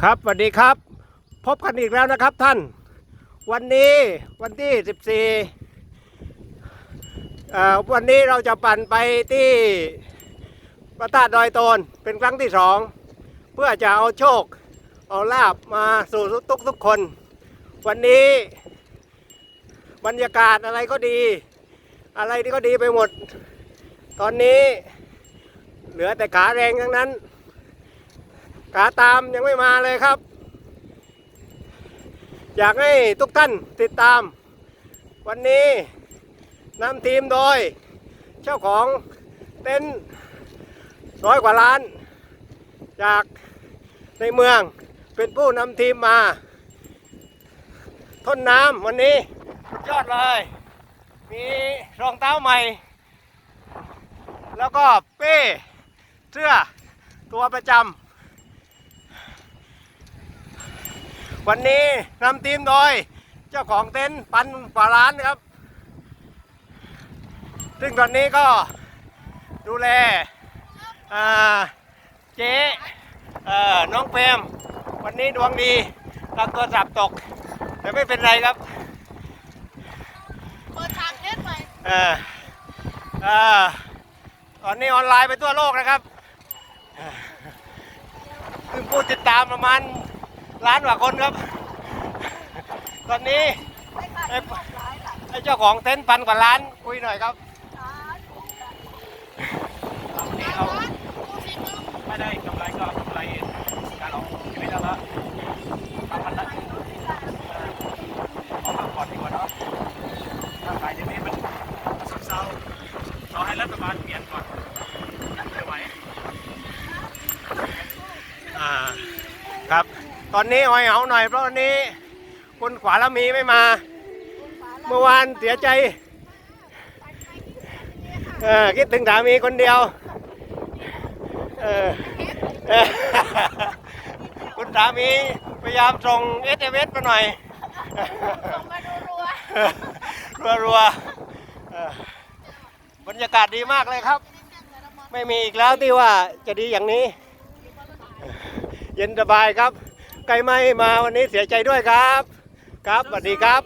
ครับสวัสดีครับ พบกันอีกแล้วนะครับท่าน วันนี้วันที่ 14เอ่วันนี้เราจะปั่นไปที่พระธาตุดอยโตนเป็นครั้งที่สองเพื่อจะเอาโชค เอาลาบมาสู่ทุกทุกคน วันนี้บรรยากาศอะไรก็ดี อะไรที่ก็ดีไปหมด ตอนนี้เหลือแต่ขาแรงทั้งนั้น ขาตามยังไม่มาเลยครับ อยากให้ทุกท่านติดตาม วันนี้นำทีมโดย เจ้าของเต็นท์ร้อยกว่าล้าน จากในเมืองเป็นผู้นำทีมมาทนน้ำวันนี้ยอดเลย มีรองเท้าใหม่ แล้วก็เป้เสื้อตัวประจำ วันนี้นำทีมโดย เจ้าของเต็นท์ปันฝาร้านครับ ซึ่งตอนนี้ก็ดูแลอ่าเจ๊เอ่อน้องเปรมวันนี้ดวงดีตังตัวสับตก แต่ไม่เป็นไรครับเปิดทางเทสใหม่เออเออตอนนี้ออนไลน์ไปทั่วโลกนะครับเออซึ่งผู้ติดตามประมาณ ล้านกว่าคนครับ ตอนนี้ไอ้เจ้าของเต็นท์พันกว่าล้านคุยหน่อยครับขาดนี่ขาเอาดผู้สิงห์ไม่ได้กำไรก็กำไรการออกชีวิตแล้วละทำมันละเอาพักผ่อนดีกว่าเนาะร่างกายเดี๋ยวนี้มันซึมเศร้าเราให้รัฐบาลเปลี่ยนก่อนไม่ไหวอ่าครับ ตอนนี้หอยเหาหน่อยเพราะวันนี้คนขวาละมีไม่มา เมื่อวานเสียใจเออคิดถึงสามีคนเดียวเออเออคุณสามีพยายามส่งเอสเอสมาหน่อยส่งมาดูรัวรัวรัวๆเออบรรยากาศดีมากเลยครับ ไม่มีอีกแล้วที่ว่าจะดีอย่างนี้ เย็นสบายครับ ไกลไม่มาวันนี้เสียใจด้วยครับ ครับสวัสดีครับ